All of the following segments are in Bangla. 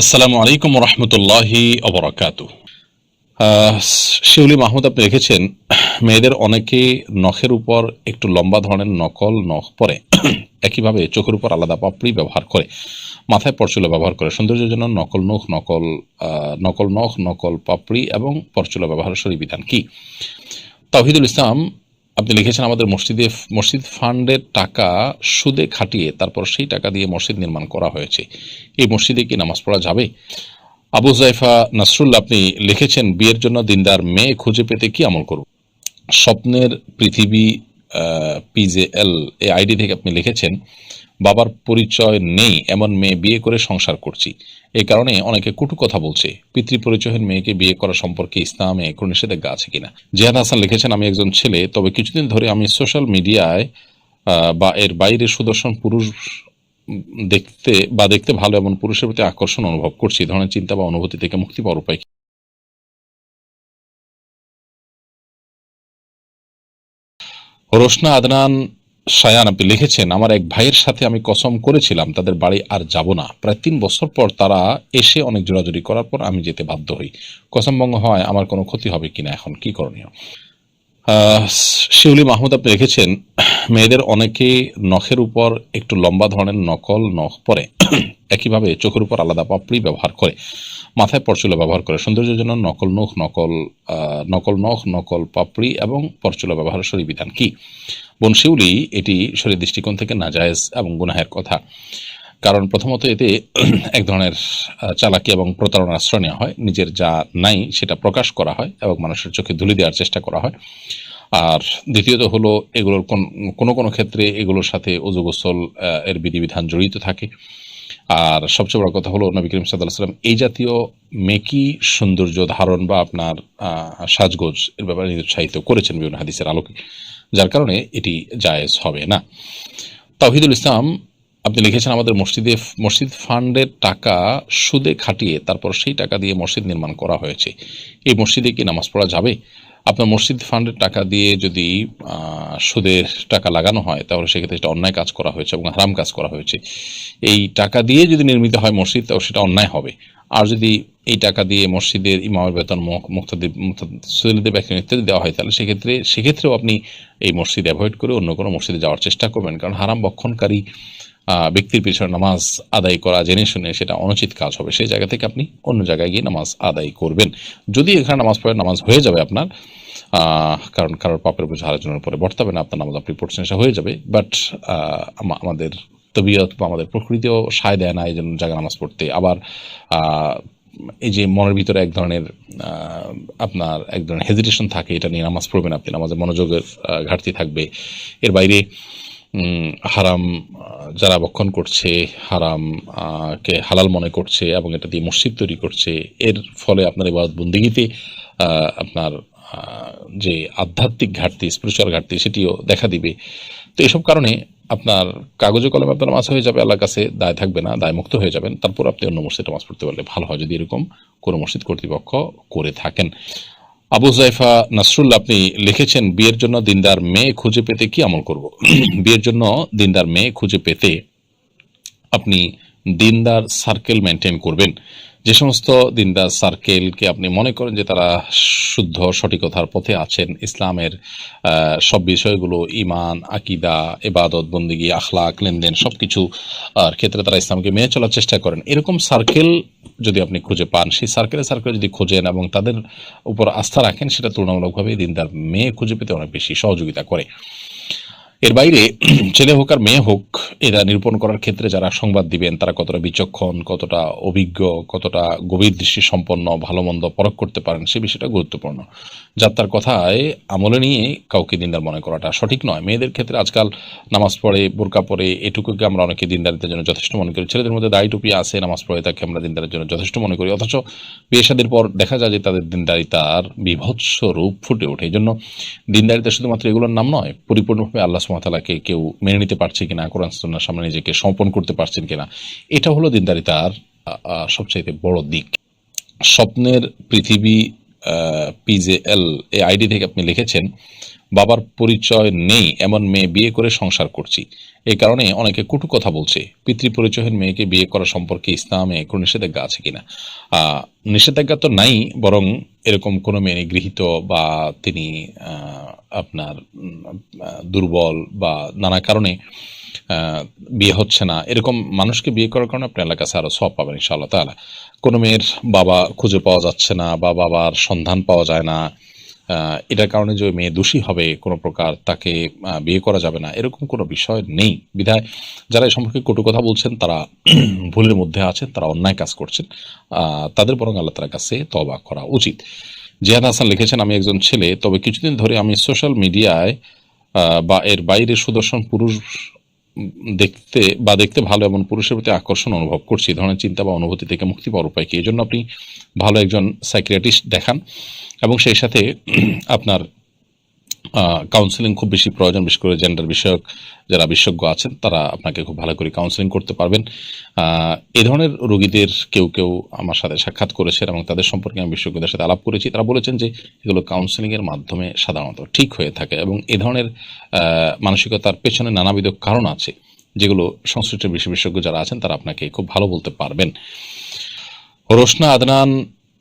আসসালামু আলাইকুম রহমতুল্লাহি অবরাকাত শিউলি মাহমুদ, আপনি লিখেছেন মেয়েদের অনেকে নখের উপর একটু লম্বা ধরনের নকল নখ পরে, একইভাবে চোখের উপর আলাদা পাপড়ি ব্যবহার করে, মাথায় পরচুলা ব্যবহার করে। সৌন্দর্যের জন্য নকল নখ, নকল নকল নখ, নকল পাপড়ি এবং পরচুলা ব্যবহারের সরি বিধান কি? তাহিদুল ইসলাম আপনি লিখেছেন, আমাদের মসজিদে, মসজিদ ফান্ডের টাকা সুদে খাটিয়ে তারপর সেই টাকা দিয়ে মসজিদ নির্মাণ করা হয়েছে। এই মসজিদে কি নামাজ পড়া যাবে? আবু জাইফা নাসরুল্লা আপনি লিখেছেন, বিয়ের জন্য দিনদার মেয়ে খুঁজে পেতে কি আমল করব? স্বপ্নের পৃথিবী পিজেএল এই আইডি থেকে আপনি লিখেছেন বাবার পরিচয় নেই, এমন মেয়ে বিয়ে করে সংসার করছি। এই কারণে অনেকে কটু কথা বলছে। পিতৃ পরিচয়হীন মেয়েকে বিয়ে করা সম্পর্কে ইসলামে কোনো নিষেধাজ্ঞা আছে কিনা? জিহাদ হাসান লিখেছেন, আমি একজন ছেলে, তবে কিছুদিন ধরে আমি সোশ্যাল মিডিয়ায় বা এর বাইরে সুদর্শন পুরুষ দেখতে, বা দেখতে ভালো এমন পুরুষের প্রতি আকর্ষণ অনুভব করছি। ধরনের চিন্তা বা অনুভূতি থেকে মুক্তি পাওয়ার উপায় কি? রোশনা আদনান সায়ান আপনি লিখেছেন, আমার এক ভাইয়ের সাথে আমি কসম করেছিলাম, তাদের বাড়ি আর যাব না। প্রায় তিন বছর পর তারা এসে অনেক জোরাজুরি করার পর আমি যেতে বাধ্য হই। কসম ভঙ্গ হয়, আমার কোনো ক্ষতি হবে কিনা এখন? কি করণীয়? শিউলি মাহমুদ, আপনি লিখেছেন, মেয়েদের অনেকে নখের উপর একটু লম্বা ধরনের নকল নখ পরে, একইভাবে চোখের উপর আলাদা পাপড়ি ব্যবহার করে, মাথায় পরচুলা ব্যবহার করে। সৌন্দর্যের জন্য নকল নখ, নকল নকল নখ, নকল পাপড়ি এবং পরচুলা ব্যবহারের শরীর বিধান কি? বোন শিউলি, এটি শরীর দৃষ্টিকোণ থেকে নাজায়েজ এবং গুনাহের কথা। কারণ প্রথমত এতে এক ধরনের চালাকি এবং প্রতারণার আশ্রয় নেওয়া হয়। নিজের যা নাই সেটা প্রকাশ করা হয় এবং মানুষের চোখে ধুলি দেওয়ার চেষ্টা করা হয়। আর দ্বিতীয়ত হলো এগুলোর কোন- কোনো ক্ষেত্রে এগুলোর সাথে অজু গোসল এর বিধিবিধান জড়িত থাকে। আর সবচেয়ে বড় কথা হলো নবী করিম সাল্লাহ সাল্লাম এই জাতীয় মেকি সৌন্দর্য ধারণ বা আপনার সাজগোজ এর ব্যাপারে নিরুৎসাহিত করেছেন বিভিন্ন হাদিসের আলোকে, যার কারণে এটি জায়েজ হবে না। তাহিদুল ইসলাম আপনি লিখেছেন আমাদের মসজিদে, মসজিদ ফান্ডের টাকা সুদে খাটিয়ে তারপর সেই টাকা দিয়ে মসজিদ নির্মাণ করা হয়েছে। এই মসজিদে কি নামাজ পড়া যাবে? আপনার মসজিদ ফান্ডের টাকা দিয়ে যদি সুদের টাকা লাগানো হয়, তাহলে সেক্ষেত্রে সেটা অন্যায় কাজ করা হয়েছে এবং হারাম কাজ করা হয়েছে। এই টাকা দিয়ে যদি নির্মিত হয় মসজিদ, তাহলে সেটা অন্যায় হবে। আর যদি এই টাকা দিয়ে মসজিদের ইমামের বেতন মুক্তাদি মুক্তাদিদের ব্যাখ্যা ইত্যাদি দেওয়া হয়, তাহলে সেক্ষেত্রে, সেক্ষেত্রেও আপনি এই মসজিদ অ্যাভয়েড করে অন্য কোনো মসজিদে যাওয়ার চেষ্টা করবেন। কারণ হারাম বক্ষণকারী ব্যক্তির পিছনে নামাজ আদায় করা, জেনে শুনে সেটা অনুচিত কাজ হবে, সেই জায়গা থেকে আপনি অন্য জায়গায় গিয়ে নামাজ আদায় করবেন। যদি এখানে নামাজ পড়ে, নামাজ হয়ে যাবে আপনার কারণ কারোর পাপের বোঝা আলোচনার পরে বর্তাবে না, আপনার নামাজ আপনি পড়ছেন, সেটা হয়ে যাবে। বাট আমাদের তবিয়ত বা আমাদের প্রকৃতিও সায় দেয় না এই জন্য জায়গায় নামাজ পড়তে। আবার এই যে মনের ভিতরে এক ধরনের আপনার এক ধরনের হেজিটেশন থাকে, এটা নিয়ে নামাজ পড়বেন আপনি। নামাজে মনোযোগের ঘাটতি থাকবে। এর বাইরে হারাম যারা বক্ষণ করছে, হারাম কে হালাল মনে করছে এবং এটা দিয়ে মসজিদ তৈরি করছে, এর ফলে আপনার এবার বন্দিগিতে আপনার যে আধ্যাত্মিক ঘাটতি স্পিরিচুয়াল ঘাটতি, সেটিও দেখা দিবে। তো এসব কারণে আপনার কাগজে কলমে আপনার মাছ হয়ে যাবে, আল্লাহর কাছে দায় থাকবে না, দায় মুক্ত হয়ে যাবেন। তারপর আপনি অন্য মসজিদে মাছ পড়তে পারলে ভালো হয়, যদি এরকম কোনো মসজিদ কর্তৃপক্ষ করে থাকেন। আবু জাইফা নাসরুল, আপনি লিখেছেন, বিয়ের জন্য দিনদার মেয়ে খুঁজে পেতে কি আমল করব? বিয়ের জন্য দিনদার মেয়ে খুঁজে পেতে আপনি দিনদার সার্কেল মেনটেন করবেন। যে সমস্ত দিনদার সার্কেলকে আপনি মনে করেন যে তারা শুদ্ধ সঠিকতার পথে আছেন, ইসলামের সব বিষয়গুলো ইমান আকিদা এবাদত বন্দিগি, আখলাক, লেনদেন সব কিছু ক্ষেত্রে তারা ইসলামকে মেনে চলার চেষ্টা করেন। এরকম সার্কেল যদি আপনি খুঁজে পান, সেই সার্কেলে সার্কেল যদি খোঁজেন এবং তাদের উপর আস্থা রাখেন, সেটা তুলনামূলকভাবে দিনদার মেয়ে খুঁজে পেতে অনেক বেশি সহযোগিতা করে। এর বাইরে, ছেলে হোক আর মেয়ে হোক, এরা নিরূপণ করার ক্ষেত্রে যারা সংবাদ দিবেন, তারা কতটা বিচক্ষণ, কতটা অভিজ্ঞ, কতটা গভীর দৃষ্টি সম্পন্ন ভালো মন্দ পরখ করতে পারেন, সে বিষয়টা গুরুত্বপূর্ণ। যাত্রার কথায় আমলে নিয়ে কাউকে দিনদার মনে করাটা সঠিক নয়। মেয়েদের ক্ষেত্রে আজকাল নামাজ পড়ে, বোরকা পড়ে এটুকুকে আমরা অনেকে দিনদারিতার জন্য যথেষ্ট মনে করি। ছেলেদের মধ্যে দায়ী টুপি আছে, নামাজ পড়ে তাকে আমরা দিনদারের জন্য যথেষ্ট মনে করি। অথচ বিয়ে শাদীর পর দেখা যায় যে তাদের দিনদারিতার বিভৎস রূপ ফুটে ওঠে। এই জন্য দিনদারিতা শুধুমাত্র এগুলোর নাম নয় পরিপূর্ণভাবে আল্লাহ সুমাতালাকে কেউ মেনে নিতে পারছে কিনা, কোরআন সুন্নার সামনে নিজেকে সমর্পণ করতে পারছেন কিনা, এটা হলো দিনদারিতার সবচাইতে বড় দিক। স্বপ্নের পৃথিবী পিজেএল এই আইডি থেকে আপনি লিখেছেন বাবার পরিচয় নেই, এমন মেয়ে বিয়ে করে সংসার করছি। এই কারণে অনেকে কটু কথা বলছে পিতৃ পরিচয়হীন মেয়েকে বিয়ে করা সম্পর্কে ইসলামে কোনো নিষেধাজ্ঞা আছে কিনা? নিষেধাজ্ঞা তো নাই, বরং এরকম কোনো মেয়ে গৃহীত বা তিনি আপনার দুর্বল বা নানা কারণে বিয়ে হচ্ছে না। এরকম মানুষকে বিয়ে করার কারণে আপনি এলাকা কাছে আরও সব পাবেন ইনশাআল্লাহ তাআলা। কোনো মেয়ের বাবা খুঁজে পাওয়া যাচ্ছে না বা বাবার সন্ধান পাওয়া যায় না। এটার কারণে যে মেয়ে দোষী হবে কোনো প্রকার তাকে বিয়ে করা যাবে না, এরকম কোনো বিষয় নেই। বিধায় যারা এই সম্পর্কে কটু কথা বলছেন, তারা ভুলের মধ্যে আছেন, তারা অন্যায় কাজ করছেন তাদের বরং আল্লাহ তালার কাছে তবা করা উচিত। জিয়াদ হাসান লিখেছেন, আমি একজন ছেলে, তবে কিছুদিন ধরে আমি সোশ্যাল মিডিয়ায় বা এর বাইরে সুদর্শন পুরুষ দেখতে বা দেখতে ভালো এমন পুরুষের প্রতি আকর্ষণ অনুভব করছি। এই ধরনের চিন্তা বা অনুভূতি থেকে মুক্তি পাওয়ার উপায় কি? এই জন্য আপনি ভালো একজন সাইক্রিয়াটিস্ট দেখান এবং সেই সাথে আপনার কাউন্সেলিং খুব বেশি প্রয়োজন, বিশেষ করে জেন্ডার বিষয়ক যারা বিশেষজ্ঞ আছেন, তারা আপনাকে খুব ভালো করে কাউন্সেলিং করতে পারবেন। এ ধরনের রোগীদের কেউ কেউ আমার সাথে সাক্ষাৎ করেছেন এবং তাদের সম্পর্কে আমি বিশেষজ্ঞদের সাথে আলাপ করেছি। তারা বলেছেন যে এগুলো কাউন্সেলিং এর মাধ্যমে সাধারণত ঠিক হয়ে থাকে এবং এ ধরনের মানসিকতার পেছনে নানাবিধ কারণ আছে যেগুলো সংশ্লিষ্ট বেশি বিশেষজ্ঞ যারা আছেন, তারা আপনাকে খুব ভালো বলতে পারবেন। রোশনা আদনান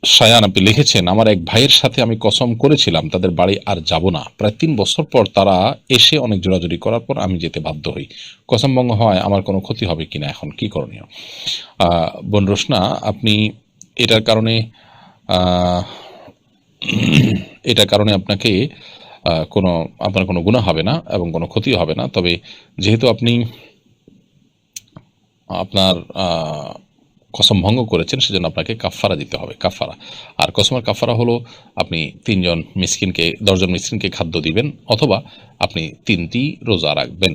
সায়ান আপনি লিখেছেন, আমার এক ভাইয়ের সাথে আমি কসম করেছিলাম, তাদের বাড়ি আর যাব না। প্রায় তিন বছর পর তারা এসে অনেক জোরাজুরি করার পর আমি যেতে বাধ্য হই। কসম ভঙ্গ হয়, আমার কোনো ক্ষতি হবে কিনা এখন, কি করণীয়? বোন রোশনা, আপনি এটার কারণে এটার কারণে আপনাকে কোনো, আপনার কোনো গুণা হবে না এবং কোনো ক্ষতি হবে না। তবে যেহেতু আপনি আপনার কসম ভঙ্গ করেছেন, সেজন্য আপনাকে কাফারা দিতে হবে কাফারা আর কসমের কাফারা হলো, আপনি তিনজন মিসকিনকে, দশজন মিসকিনকে খাদ্য দিবেন, অথবা আপনি তিনটি রোজা রাখবেন।